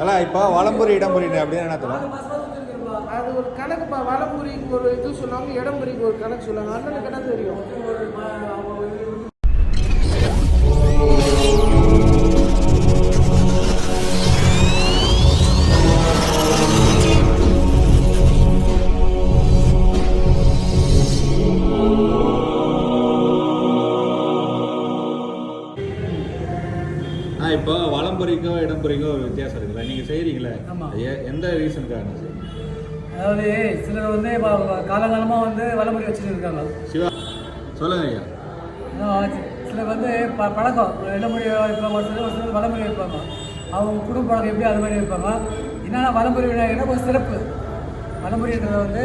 அதான் இப்போ வளம்புரி இடம்புரின்னு அப்படின்னு என்ன தரும் அது ஒரு கணக்குப்பா. வலம்புரிக்கு ஒரு இது சொன்னாங்க இடம்புரிக்கு ஒரு கணக்கு சொன்னாங்க. அண்ணனுக்கு கணக்கு தெரியும்? ஆ இப்போ வளம்புரிக்கோ இடம்புரிக்கோ ஒரு வித்தியாசம் இருக்குல்ல. நீங்கள் செய்கிறீங்களே ஆமா. எ- எந்த ரீசனுக்காக? அதாவது சிலர் வந்து இப்போ காலகாலமாக வந்து வளமுறை வச்சுட்டு இருக்காங்க சிவா சொல்லுங்க ஐயா. சிலர் வந்து ப பழக்கம். இளமொழி வைப்பாங்க ஒரு சிலர் ஒரு சிலர் வளமுறை வைப்பாங்க. அவங்க குடும்ப பழக்கம் எப்படி அது மாதிரி வைப்பாங்க? என்னென்னா வளமுறை விநாயகர்னா கொஞ்சம் சிறப்பு. வளமுறைன்றது வந்து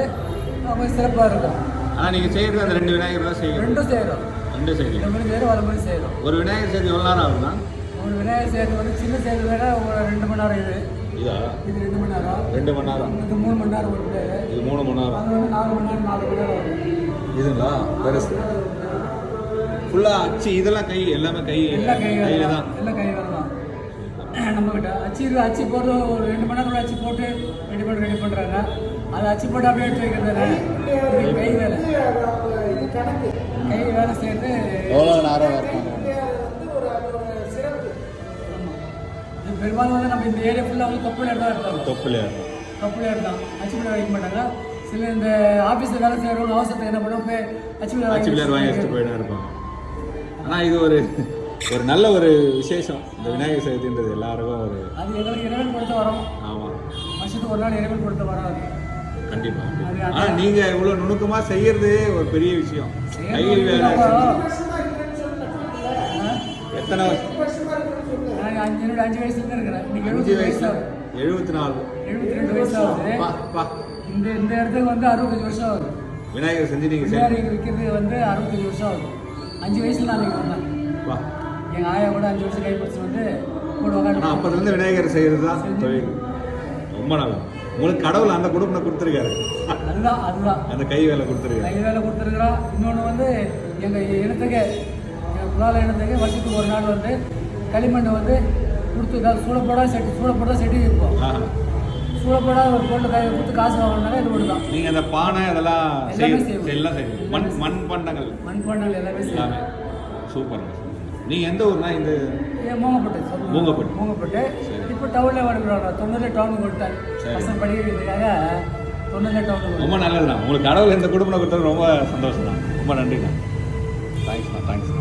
கொஞ்சம் சிறப்பாக இருக்கும். ஆனால் நீங்கள் செய்கிறது அந்த ரெண்டு விநாயகர் தான் செய்யணும் ரெண்டும் செய்கிறோம் ரெண்டும் செய்றீங்க இளமொழி செய்கிறோம் வளமுறை செய்கிறோம் ஒரு விநாயகர் செய்து எவ்வளோ நேரம் ஆகுதுண்ணா ஒரு விநாயகர் செய்கிறது வந்து சின்ன செய்கிறது வேற ஒரு ரெண்டு மணி நேரம் இது. இதா? இது ரெண்டு மணி நேரம். ரெண்டு மணி நேரம். இது மூணு மணி நேரம் ஒரு இது மூணு மணி நேரம். அது வந்து நாலு மணி நேரம் நாலு மணி நேரம் வரும். இதுங்களா? பெருசு. ஃபுல்லாக அச்சு இதெல்லாம் கை எல்லாமே கை எல்லாம் கை கையில் தான். எல்லாம் கை வேலை தான். நம்ம கிட்ட அச்சு இது அச்சு போட்டு ஒரு ரெண்டு மணி நேரம் அச்சு போட்டு ரெடி பண்ணி ரெடி பண்ணுறாங்க அது அச்சு போட்டு அப்படியே எடுத்து வைக்கிறது கை வேலை. இது கணக்கு. கை வேலை செய்யறது எவ்வளோ நேரம் இருக்கும் பெரும்பாலும் வந்து நம்ம இந்த ஏரியா ஃபுல்லாக வந்து கப்பல் தான் இருப்பாங்க தொப்புலையா கப்பல் தான். அச்சு பிள்ளை வைக்க மாட்டாங்க. சில இந்த ஆஃபீஸில் வேலை செய்கிறவங்க அவசரத்துக்கு என்ன பண்ணுவோம் போய் அச்சு பிள்ளை அச்சு பிள்ளையார் வாங்கி வச்சுட்டு போயிட்டு இருப்பாங்க ஆனால் இது ஒரு ஒரு நல்ல ஒரு விசேஷம். இந்த விநாயகர் சதுர்த்தின்றது எல்லாருக்கும் ஒரு அது எங்களுக்கு இறைவன் கொடுத்த வரோம். ஆமாம் வருஷத்துக்கு ஒரு நாள் இறைவன் கொடுத்த வரோம் அது. கண்டிப்பாக. ஆனால் நீங்கள் இவ்வளோ நுணுக்கமாக செய்யறதே ஒரு பெரிய விஷயம். கையில் வேலை. எத்தனை நான் அஞ்சு என்னோட அஞ்சு வயசுல இருக்கிறேன் அஞ்சு வயசு. எழுபத்தி நாலு எழுபத்தி ரெண்டு வயசு ஆகுது இந்த இந்த இடத்துக்கு வந்து அறுபத்தஞ்சு வருஷம் ஆகுது. விநாயகர் செஞ்சு நீங்கள் இங்கே விற்கிறது வந்து அறுபத்தஞ்சு வருஷம் ஆகுது. அஞ்சு வயசுல நான் இங்கே வந்தேன். எங்கள் ஆயா கூட அஞ்சு வருஷம் கைப்பிடிச்சு வந்து கூட உட்காந்து அப்போதுலேருந்து விநாயகர் செய்கிறது தான் தொழில். ரொம்ப நல்லா உங்களுக்கு கடவுள் அந்த குடும்பத்தை கொடுத்துருக்காரு. அதுதான் அதுதான். அந்த கை வேலை கொடுத்துருக்காரு. கை வேலை கொடுத்துருக்குறோம் இன்னொன்று வந்து எங்கள் இனத்துக்கு எங்கள் குலால இனத்துக்கு வருஷத்துக்கு ஒரு நாள் வந்து களிமண்ணை வந்து கொடுத்து சூடப்போட செட்டி சூடப்போட செட்டி ஆ சூடப்போட ஒரு பொருள் கை கொடுத்து காசு வாங்கினாலே இது ஒன்று தான் நீங்கள் அந்த பானை அதெல்லாம் எல்லாமே செய்ய செய்வோம். எல்லாம் செய்வீங்க மண் மண் பண்டங்கள் மண்பாண்டங்கள் எல்லாமே செய்வோம். எல்லாமே சூப்பருங்க நீங்கள் எந்த ஊர்னா இந்த மூங்கப்பட்டு. மூங்கப்பட்டு. மூங்கப்பட்டு. இப்போ டவுனில் வருகிறாங்க. தொண்ணூறு டவுனுக்கு வந்துட்டேன் சரி. பசங்க படிக்கிறதுக்காக தொண்ணூறு டவுனுக்கு ரொம்ப நல்லதுண்ணா. உங்களுக்கு கடவுள் இந்த குடும்பத்தை கொடுத்தது ரொம்ப சந்தோஷம் தான் ரொம்ப நன்றிண்ணா. தேங்க்ஸ்ண்ணா தேங்க்ஸ்